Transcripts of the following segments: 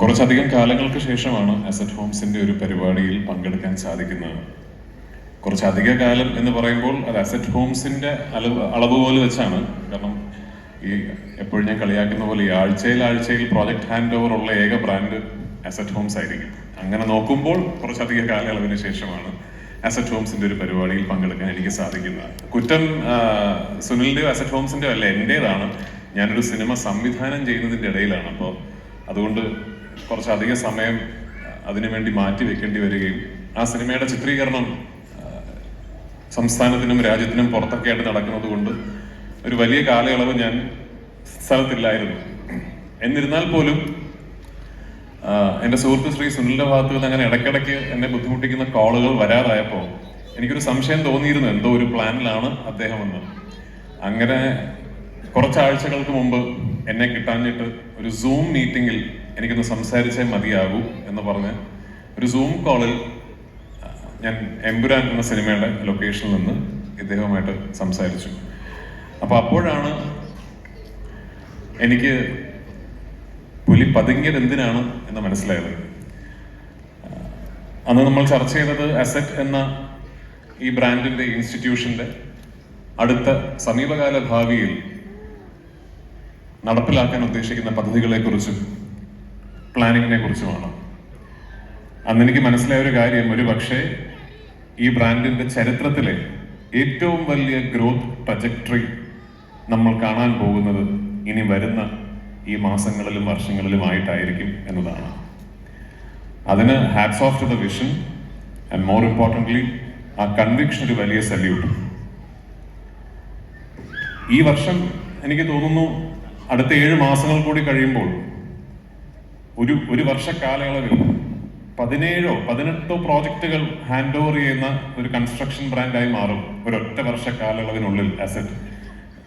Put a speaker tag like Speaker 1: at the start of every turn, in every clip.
Speaker 1: കുറച്ചധികം കാലങ്ങൾക്ക് ശേഷമാണ് അസറ്റ് ഹോംസിന്റെ ഒരു പരിപാടിയിൽ പങ്കെടുക്കാൻ സാധിക്കുന്നത്. കുറച്ചധിക കാലം എന്ന് പറയുമ്പോൾ അത് അസറ്റ് ഹോംസിന്റെ അളവ് അളവ് പോലെ വെച്ചാണ്. കാരണം ഈ എപ്പോഴും ഞാൻ കളിയാക്കുന്ന പോലെ ഈ ആഴ്ചയിൽ ആഴ്ചയിൽ പ്രോജക്ട് ഹാൻഡ് ഓവർ ഉള്ള ഏക ബ്രാൻഡ് അസറ്റ് ഹോംസ് ആയിരിക്കും. അങ്ങനെ നോക്കുമ്പോൾ കുറച്ചധിക കാലയളവിന് ശേഷമാണ് അസറ്റ് ഹോംസിന്റെ ഒരു പരിപാടിയിൽ പങ്കെടുക്കാൻ എനിക്ക് സാധിക്കുന്നത്. കുറ്റം സുനിലിന്റെയോ അസറ്റ് ഹോംസിന്റെയോ അല്ല എന്റേതാണ്. ഞാനൊരു സിനിമ സംവിധാനം ചെയ്യുന്നതിന്റെ ഇടയിലാണ്. അപ്പോൾ അതുകൊണ്ട് കുറച്ചധിക സമയം അതിനുവേണ്ടി മാറ്റി വെക്കേണ്ടി വരികയും ആ സിനിമയുടെ ചിത്രീകരണം സംസ്ഥാനത്തിനും രാജ്യത്തിനും പുറത്തൊക്കെ ആയിട്ട് നടക്കുന്നത് കൊണ്ട് ഒരു വലിയ കാലയളവ് ഞാൻ സ്ഥലത്തില്ലായിരുന്നു. എന്നിരുന്നാൽ പോലും എന്റെ സുഹൃത്ത് ശ്രീ സുനിലിന്റെ ഭാഗത്ത് നിന്ന് അങ്ങനെ ഇടയ്ക്കിടയ്ക്ക് എന്നെ ബുദ്ധിമുട്ടിക്കുന്ന കോളുകൾ വരാതായപ്പോൾ എനിക്കൊരു സംശയം തോന്നിയിരുന്നു എന്തോ ഒരു പ്ലാനിലാണ് അദ്ദേഹം എന്ന് അങ്ങനെ കുറച്ചാഴ്ചകൾക്ക് മുമ്പ് എന്നെ കിട്ടാഞ്ഞിട്ട് ഒരു സൂം മീറ്റിംഗിൽ എനിക്കൊന്ന് സംസാരിച്ചേ മതിയാകൂ എന്ന് പറഞ്ഞ് ഒരു സൂം കോളിൽ ഞാൻ എമ്പുരാൻ എന്ന സിനിമയുടെ ലൊക്കേഷനിൽ നിന്ന് ഇദ്ദേഹവുമായിട്ട് സംസാരിച്ചു. അപ്പൊ അപ്പോഴാണ് എനിക്ക് പുലി പതുങ്ങിയത് എന്തിനാണ് എന്ന് മനസ്സിലായത്. അന്ന് നമ്മൾ ചർച്ച ചെയ്തത് അസറ്റ് എന്ന ഈ ബ്രാൻഡിന്റെ ഇൻസ്റ്റിറ്റ്യൂഷന്റെ അടുത്ത സമീപകാല ഭാവിയിൽ നടപ്പിലാക്കാൻ ഉദ്ദേശിക്കുന്ന പദ്ധതികളെ കുറിച്ചും പ്ലാനിങ്ങിനെ കുറിച്ചുമാണ് അന്നെനിക്ക് മനസ്സിലായ ഒരു കാര്യം ഒരു പക്ഷേ ഈ ബ്രാൻഡിന്റെ ചരിത്രത്തിലെ ഏറ്റവും വലിയ ഗ്രോത്ത് പ്രൊജക്ടറി നമ്മൾ കാണാൻ പോകുന്നത് ഇനി വരുന്ന ഈ മാസങ്ങളിലും വർഷങ്ങളിലും ആയിട്ടായിരിക്കും എന്നതാണ്. അതിന് hats off to the vision and more importantly ആ കൺവിക്ഷൻ ഒരു വലിയ സല്യൂട്ട് ഈ വർഷം എനിക്ക് തോന്നുന്നു അടുത്ത ഏഴ് മാസങ്ങൾ കൂടി കഴിയുമ്പോൾ ഒരു ഒരു വർഷ കാലയളവിൽ പതിനേഴോ പതിനെട്ടോ പ്രോജക്റ്റുകൾ ഹാൻഡ് ഓവർ ചെയ്യുന്ന ഒരു കൺസ്ട്രക്ഷൻ ബ്രാൻഡായി മാറും ഒരൊറ്റ വർഷ കാലയളവിനുള്ളിൽ അസറ്റ്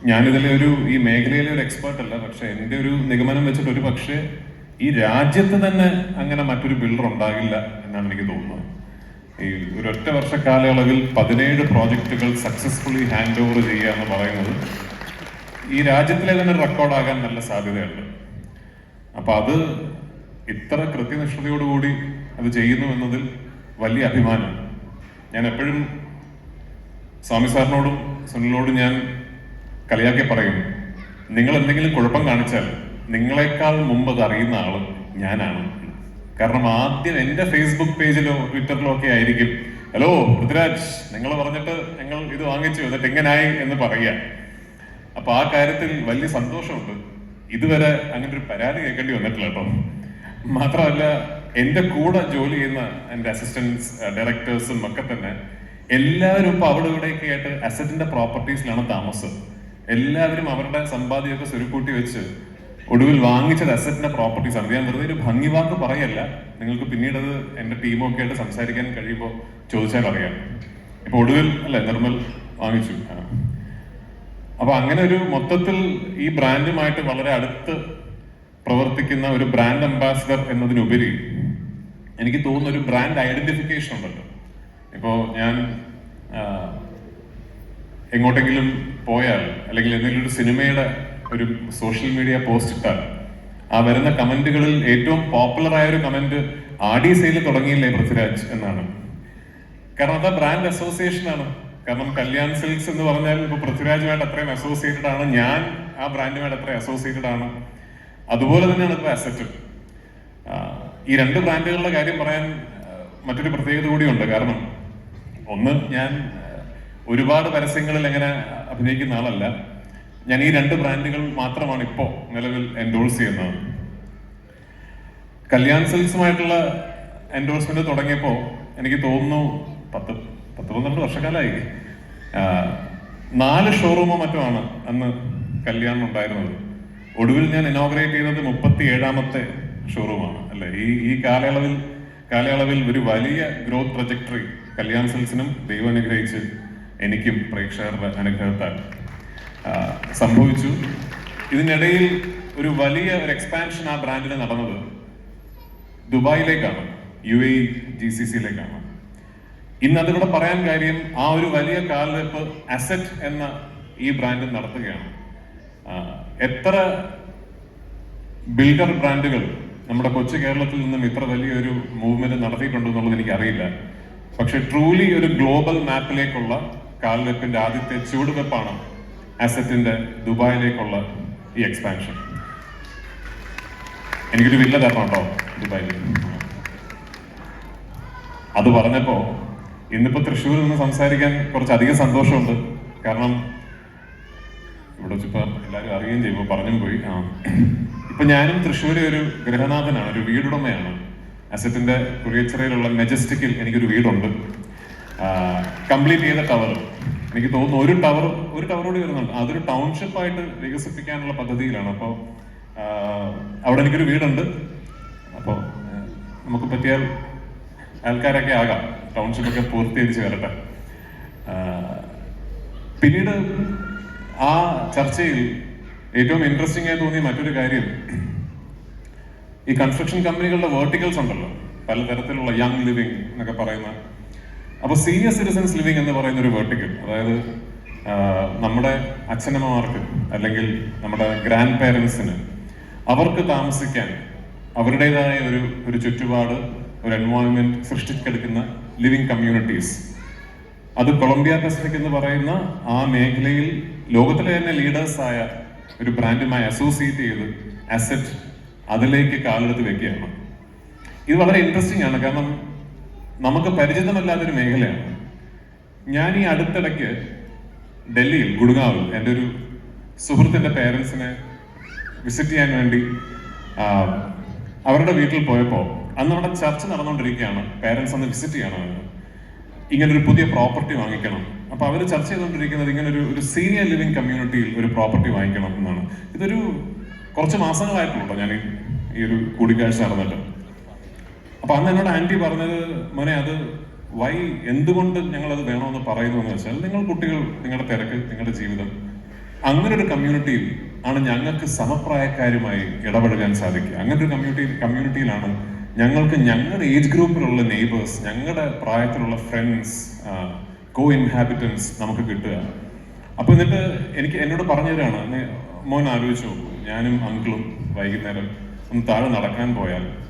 Speaker 1: ഞാനിതിലെ ഒരു ഈ മേഖലയിലെ ഒരു എക്സ്പേർട്ട് അല്ല പക്ഷെ എന്റെ ഒരു നിഗമനം വെച്ചിട്ട് ഒരു പക്ഷേ ഈ രാജ്യത്ത് തന്നെ അങ്ങനെ മറ്റൊരു ബിൽഡർ ഉണ്ടാകില്ല എന്നാണ് എനിക്ക് തോന്നുന്നത്. ഈ ഒരൊറ്റ വർഷ കാലയളവിൽ പതിനേഴ് പ്രോജക്റ്റുകൾ സക്സസ്ഫുള്ളി ഹാൻഡ് ഓവർ ചെയ്യുക എന്ന് പറയുന്നത് ഈ രാജ്യത്തിലെ തന്നെ റെക്കോർഡാകാൻ നല്ല സാധ്യതയുണ്ട്. അപ്പൊ അത് ഇത്ര കൃത്യനിഷ്ഠതയോടുകൂടി അത് ചെയ്യുന്നു എന്നതിൽ വലിയ അഭിമാനം. ഞാൻ എപ്പോഴും സ്വാമി സാറിനോടും സുനിലിനോടും ഞാൻ കളിയാക്കി പറയും നിങ്ങൾ എന്തെങ്കിലും കുഴപ്പം കാണിച്ചാൽ നിങ്ങളെക്കാൾ മുമ്പ് അത് അറിയുന്ന ആൾ ഞാനാണ്. കാരണം ആദ്യം എന്റെ ഫേസ്ബുക്ക് പേജിലോ ട്വിറ്ററിലോ ഒക്കെ ആയിരിക്കും ഹലോ പൃഥ്വിരാജ് നിങ്ങൾ പറഞ്ഞിട്ട് ഞങ്ങൾ ഇത് വാങ്ങിച്ചു എന്നിട്ട് എങ്ങനായി എന്ന് പറയുക. അപ്പൊ ആ കാര്യത്തിൽ വലിയ സന്തോഷമുണ്ട്. ഇതുവരെ അങ്ങനെ ഒരു പരാതി കേൾക്കേണ്ടി വന്നിട്ടില്ല കേട്ടോ. മാത്രമല്ല എന്റെ കൂടെ ജോലി ചെയ്യുന്ന എന്റെ അസിസ്റ്റൻസ് ഡയറക്ടേഴ്സും ഒക്കെ തന്നെ എല്ലാവരും ഇപ്പൊ അവിടെ ഇവിടെയൊക്കെ ആയിട്ട് അസറ്റിന്റെ പ്രോപ്പർട്ടീസിലാണ് താമസം. എല്ലാവരും അവരുടെ സമ്പാദ്യമൊക്കെ സ്വരുക്കൂട്ടി വെച്ച് ഒടുവിൽ വാങ്ങിച്ചത് അസറ്റിന്റെ പ്രോപ്പർട്ടീസ് ആണ്. ഞാൻ വെറുതെ ഒരു ഭംഗി വാക്ക് പറയല്ല. നിങ്ങൾക്ക് പിന്നീട് അത് എന്റെ ടീമൊക്കെ ആയിട്ട് സംസാരിക്കാൻ കഴിയുമ്പോൾ ചോദിച്ചാൽ അറിയാം. ഇപ്പൊ ഒടുവിൽ അല്ലെ നിർമ്മൽ വാങ്ങിച്ചു. അപ്പൊ അങ്ങനെ ഒരു മൊത്തത്തിൽ ഈ ബ്രാൻഡുമായിട്ട് വളരെ അടുത്ത് പ്രവർത്തിക്കുന്ന ഒരു ബ്രാൻഡ് അംബാസിഡർ എന്നതിനുപരി എനിക്ക് തോന്നുന്ന ഒരു ബ്രാൻഡ് ഐഡന്റിഫിക്കേഷൻ ഉണ്ടല്ലോ. ഇപ്പോ ഞാൻ എങ്ങോട്ടെങ്കിലും പോയാൽ അല്ലെങ്കിൽ എന്തെങ്കിലും ഒരു സിനിമയുടെ ഒരു സോഷ്യൽ മീഡിയ പോസ്റ്റ് ഇട്ടാൽ ആ വരുന്ന കമന്റുകളിൽ ഏറ്റവും പോപ്പുലർ ആയ ഒരു കമന്റ് ആഡി സെയിൽ തുടങ്ങിയില്ലേ പൃഥ്വിരാജ് എന്നാണ്. കാരണം അത് ബ്രാൻഡ് അസോസിയേഷൻ ആണ്. കാരണം കല്യാൺ സിൽക്സ് എന്ന് പറഞ്ഞാൽ ഇപ്പൊ പൃഥ്വിരാജുമായിട്ട് അത്രയും അസോസിയേറ്റഡ് ആണ്. ഞാൻ ആ ബ്രാൻഡുമായിട്ട് അത്രയും അസോസിയേറ്റഡ് ആണ്. അതുപോലെ തന്നെയാണ് ഇപ്പൊ അസറ്റ് ഈ രണ്ട് ബ്രാൻഡുകളുടെ കാര്യം പറയാൻ മറ്റൊരു പ്രത്യേകത കൂടിയുണ്ട്. കാരണം ഒന്ന് ഞാൻ ഒരുപാട് പരസ്യങ്ങളിൽ എങ്ങനെ അഭിനയിക്കുന്ന ആളല്ല. ഞാൻ ഈ രണ്ട് ബ്രാൻഡുകൾ മാത്രമാണ് ഇപ്പോ നിലവിൽ എൻഡോഴ്സ് ചെയ്യുന്നത്. കല്യാൺ സെൽസുമായിട്ടുള്ള എൻഡോഴ്സ്മെന്റ് തുടങ്ങിയപ്പോൾ എനിക്ക് തോന്നുന്നു പത്ത് പത്ത് പന്ത്രണ്ട് വർഷക്കാലായി നാല് ഷോറൂമോ മറ്റോ ആണ് അന്ന് കല്യാൺ ഉണ്ടായിരുന്നത് ഒടുവിൽ ഞാൻ ഇനോഗ്രേറ്റ് ചെയ്തത് മുപ്പത്തി ഏഴാമത്തെ ഷോറൂമാണ് അല്ലെ? ഈ ഈ കാലയളവിൽ കാലയളവിൽ ഒരു വലിയ ഗ്രോത്ത് പ്രൊജക്ടറി കല്യാൺ സെൽസിനും ദൈവം അനുഗ്രഹിച്ച് എനിക്കും പ്രേക്ഷകരുടെ അനുഗ്രഹത്താൽ സംഭവിച്ചു. ഇതിനിടയിൽ ഒരു വലിയ ഒരു എക്സ്പാൻഷൻ ആ ബ്രാൻഡിന് നടന്നത് ദുബായിലേക്കാണ് യു എ ജി സി സിയിലേക്കാണ് ഇന്ന് അതിലൂടെ പറയാൻ കാര്യം ആ ഒരു വലിയ കാൽവെപ്പ് അസറ്റ് എന്ന ഈ ബ്രാൻഡ് നടത്തുകയാണ്. എത്ര ബിൽഡർ ബ്രാൻഡുകൾ നമ്മുടെ കൊച്ചു കേരളത്തിൽ നിന്നും ഇത്ര വലിയൊരു മൂവ്മെന്റ് നടത്തിയിട്ടുണ്ടോ എന്നുള്ളത് എനിക്കറിയില്ല. പക്ഷെ ട്രൂലി ഒരു ഗ്ലോബൽ മാപ്പിലേക്കുള്ള കാൽവെപ്പിന്റെ ആദ്യത്തെ ചുവടുവെപ്പാണ് അസറ്റിന്റെ ദുബായിലേക്കുള്ള ഈ എക്സ്പാൻഷൻ എനിക്കൊരു വില്ല തരണം കേട്ടോ ദുബായിൽ അത് പറഞ്ഞപ്പോ ഇന്നിപ്പോ തൃശ്ശൂരിൽ നിന്ന് സംസാരിക്കാൻ കുറച്ചധികം സന്തോഷമുണ്ട്. കാരണം ഇവിടെ വെച്ചിപ്പോ എല്ലാവരും അറിയുകയും ചെയ്യുമ്പോൾ പറഞ്ഞും പോയി. ആ ഇപ്പൊ ഞാനും തൃശ്ശൂരെ ഒരു ഗൃഹനാഥനാണ് ഒരു വീടുടമയാണ്. അസറ്റിന്റെ കുറിയച്ചിറയിലുള്ള മെജസ്റ്റിക്കിൽ എനിക്കൊരു വീടുണ്ട്. കംപ്ലീറ്റ് ചെയ്ത ടവർ എനിക്ക് തോന്നുന്നു ഒരു ടവർ ഒരു ടവറോട് വരുന്നുണ്ട്. അതൊരു ടൗൺഷിപ്പ് ആയിട്ട് വികസിപ്പിക്കാനുള്ള പദ്ധതിയിലാണ്. അപ്പോൾ അവിടെ എനിക്കൊരു വീടുണ്ട്. അപ്പോൾ നമുക്ക് പറ്റിയാൽ ആൾക്കാരൊക്കെ ആകാം. ടൗൺഷിപ്പൊക്കെ പൂർത്തീകരിച്ച് വരട്ടെ. പിന്നീട് ആ ചർച്ചയിൽ ഏറ്റവും ഇൻട്രസ്റ്റിംഗ് ആയി തോന്നിയ മറ്റൊരു കാര്യം ഈ കൺസ്ട്രക്ഷൻ കമ്പനികളുടെ വേർട്ടിക്കൽസ് ഉണ്ടല്ലോ. പലതരത്തിലുള്ള യങ് ലിവിങ് എന്നൊക്കെ പറയുന്ന. അപ്പോൾ സീനിയർ സിറ്റിസൺസ് ലിവിങ് എന്ന് പറയുന്ന ഒരു വേർട്ടിക്കൽ അതായത് നമ്മുടെ അച്ഛനമ്മമാർക്ക് അല്ലെങ്കിൽ നമ്മുടെ ഗ്രാൻഡ് പേരൻസിന് അവർക്ക് താമസിക്കാൻ അവരുടേതായ ഒരു ഒരു ചുറ്റുപാട് ഒരു എൻവയോൺമെന്റ് സൃഷ്ടിച്ചെടുക്കുന്ന ലിവിങ് കമ്മ്യൂണിറ്റീസ് അത് കൊളംബിയ പെസഫിക് എന്ന് പറയുന്ന ആ മേഖലയിൽ ലോകത്തിലെ തന്നെ ലീഡേഴ്സ് ആയ ഒരു ബ്രാൻഡുമായി അസോസിയേറ്റ് ചെയ്ത് അസറ്റ് അതിലേക്ക് കാലെടുത്ത് വെക്കുകയാണ്. ഇത് വളരെ ഇൻട്രസ്റ്റിംഗ് ആണ്. കാരണം നമുക്ക് പരിചിതമല്ലാത്തൊരു മേഖലയാണ്. ഞാൻ ഈ അടുത്തിടയ്ക്ക് ഡൽഹിയിൽ ഗുഡ്ഗാവിൽ എന്റെ ഒരു സുഹൃത്തിന്റെ പേരൻസിനെ വിസിറ്റ് ചെയ്യാൻ വേണ്ടി അവരുടെ വീട്ടിൽ പോയപ്പോൾ അന്ന് അവിടെ ചർച്ച നടന്നുകൊണ്ടിരിക്കുകയാണ്. പേരൻസ് അന്ന് വിസിറ്റ് ചെയ്യണമെന്ന്. ഇങ്ങനെ ഒരു പുതിയ പ്രോപ്പർട്ടി വാങ്ങിക്കണം. അപ്പൊ അവർ ചർച്ച ചെയ്തുകൊണ്ടിരിക്കുന്നത് ഇങ്ങനെ ഒരു ഒരു സീനിയർ ലിവിംഗ് കമ്മ്യൂണിറ്റിയിൽ ഒരു പ്രോപ്പർട്ടി വാങ്ങിക്കണം എന്നാണ്. ഇതൊരു കുറച്ച് മാസങ്ങളായിട്ടുള്ളൂ ഞാൻ ഈ- ഒരു കൂടിക്കാഴ്ച നടന്നിട്ട്. അപ്പൊ അന്ന് എന്നോട് ആന്റി പറഞ്ഞത് മോനെ അത് വൈ എന്തുകൊണ്ട് ഞങ്ങൾ അത് വേണമെന്ന് പറയുന്നു? എന്ന് വെച്ചാൽ നിങ്ങൾ കുട്ടികൾ നിങ്ങളുടെ തിരക്ക് നിങ്ങളുടെ ജീവിതം അങ്ങനെ ഒരു കമ്മ്യൂണിറ്റിയിൽ ആണ് ഞങ്ങൾക്ക് സമപ്രായക്കാരുമായി ഇടപഴകാൻ സാധിക്കുക. അങ്ങനെ ഒരു കമ്മ്യൂണിറ്റി കമ്മ്യൂണിറ്റിയിലാണ് ഞങ്ങൾക്ക് ഞങ്ങളുടെ ഏജ് ഗ്രൂപ്പിലുള്ള നെയ്ബേഴ്സ് ഞങ്ങളുടെ പ്രായത്തിലുള്ള ഫ്രണ്ട്സ് കോ ഇൻഹാബിറ്റൻസ് നമുക്ക് കിട്ടുക. അപ്പൊ എന്നിട്ട് എനിക്ക് എന്നോട് പറഞ്ഞുതരാണ്. "നീ- മോൻ ആലോചിച്ചു ഞാനും അങ്കിളും വൈകുന്നേരം ഒന്ന് താഴെ നടക്കാൻ പോയാൽ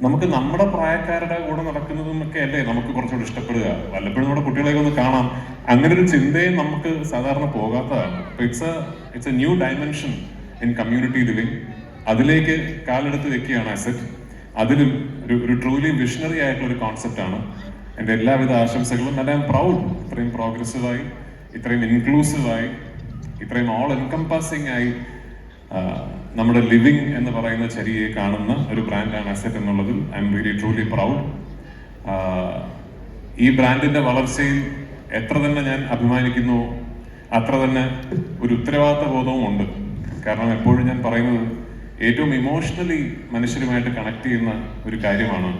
Speaker 1: നമുക്ക് നമ്മുടെ പ്രായക്കാരുടെ കൂടെ നടക്കുന്നതും ഒക്കെ അല്ലേ നമുക്ക് കുറച്ചുകൂടി ഇഷ്ടപ്പെടുക? വല്ലപ്പോഴും നമ്മുടെ കുട്ടികളെയൊക്കെ ഒന്ന് കാണാം. അങ്ങനെ ഒരു ചിന്തയും നമുക്ക് സാധാരണ പോകാത്തതാണ്. അപ്പൊ it's a it's a new dimension in community living അതിലേക്ക് കാലെടുത്ത് വെക്കുകയാണ് അസറ്റ്. അതിലും ഒരു ഒരു ട്രൂലി വിഷണറി ആയിട്ടുള്ള ഒരു കോൺസെപ്റ്റ് ആണ്. എന്റെ എല്ലാവിധ ആശംസകളും. എം പ്രൗഡ് ഇത്രയും പ്രോഗ്രസീവായി ഇത്രയും ഇൻക്ലൂസീവായി ഇത്രയും ഓൾ എൻകംപാസിംഗ് ആയി നമ്മുടെ ലിവിങ് എന്ന് പറയുന്ന ചരിയെ കാണുന്ന ഒരു ബ്രാൻഡാണ് അസെറ്റ് എന്നുള്ളതിൽ I M really truly proud ഈ ബ്രാൻഡിന്റെ വളർച്ചയിൽ എത്ര തന്നെ ഞാൻ അഭിമാനിക്കുന്നു അത്ര തന്നെ ഒരു ഉത്തരവാദിത്ത ബോധവും ഉണ്ട് കാരണം എപ്പോഴും ഞാൻ പറയുന്നത് ഏറ്റവും ഇമോഷണലി മനുഷ്യരുമായിട്ട് കണക്ട് ചെയ്യുന്ന ഒരു കാര്യമാണ്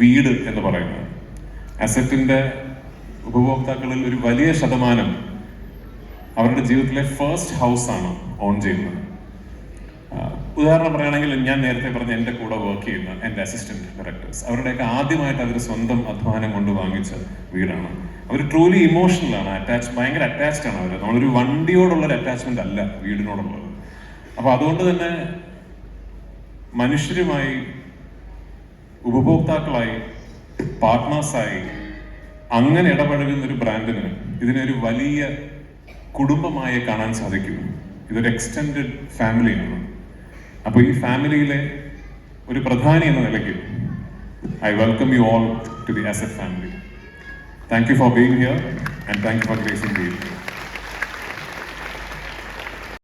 Speaker 1: വീട് എന്ന് പറയുന്നത്. അസറ്റിന്റെ ഉപഭോക്താക്കളിൽ ഒരു വലിയ ശതമാനം അവരുടെ ജീവിതത്തിലെ ഫസ്റ്റ് ഹൗസ് ആണ് ഓൺ ചെയ്യുന്നത്. ഉദാഹരണം പറയുകയാണെങ്കിൽ ഞാൻ നേരത്തെ പറഞ്ഞ എന്റെ കൂടെ വർക്ക് ചെയ്യുന്ന എന്റെ അസിസ്റ്റന്റ് ഡയറക്ടേഴ്സ് അവരുടെയൊക്കെ ആദ്യമായിട്ട് അവർ സ്വന്തം അധ്വാനം കൊണ്ട് വാങ്ങിച്ച വീടാണ്. അവർ ട്രൂലി ഇമോഷണൽ ആണ് അറ്റാച്ച് ഭയങ്കര അറ്റാച്ച്ഡ് ആണ് അവർ നമ്മളൊരു വണ്ടിയോടുള്ള ഒരു അറ്റാച്ച്മെന്റ് അല്ല വീടിനോടുള്ളത്. അപ്പൊ അതുകൊണ്ട് തന്നെ മനുഷ്യരുമായി ഉപഭോക്താക്കളായി പാർട്ട്നേഴ്സായി അങ്ങനെ ഇടപഴകുന്ന ഒരു ബ്രാൻഡിന് ഇതിനൊരു വലിയ കുടുംബമായി കാണാൻ സാധിക്കും ഇതൊരു എക്സ്റ്റെൻഡ് ഫാമിലിയാണ് അപ്പോൾ ഈ ഫാമിലിയിലെ ഒരു പ്രധാനി എന്ന നിലയ്ക്ക് I welcome you all to the Asset family thank you for being here and thank you for gracing being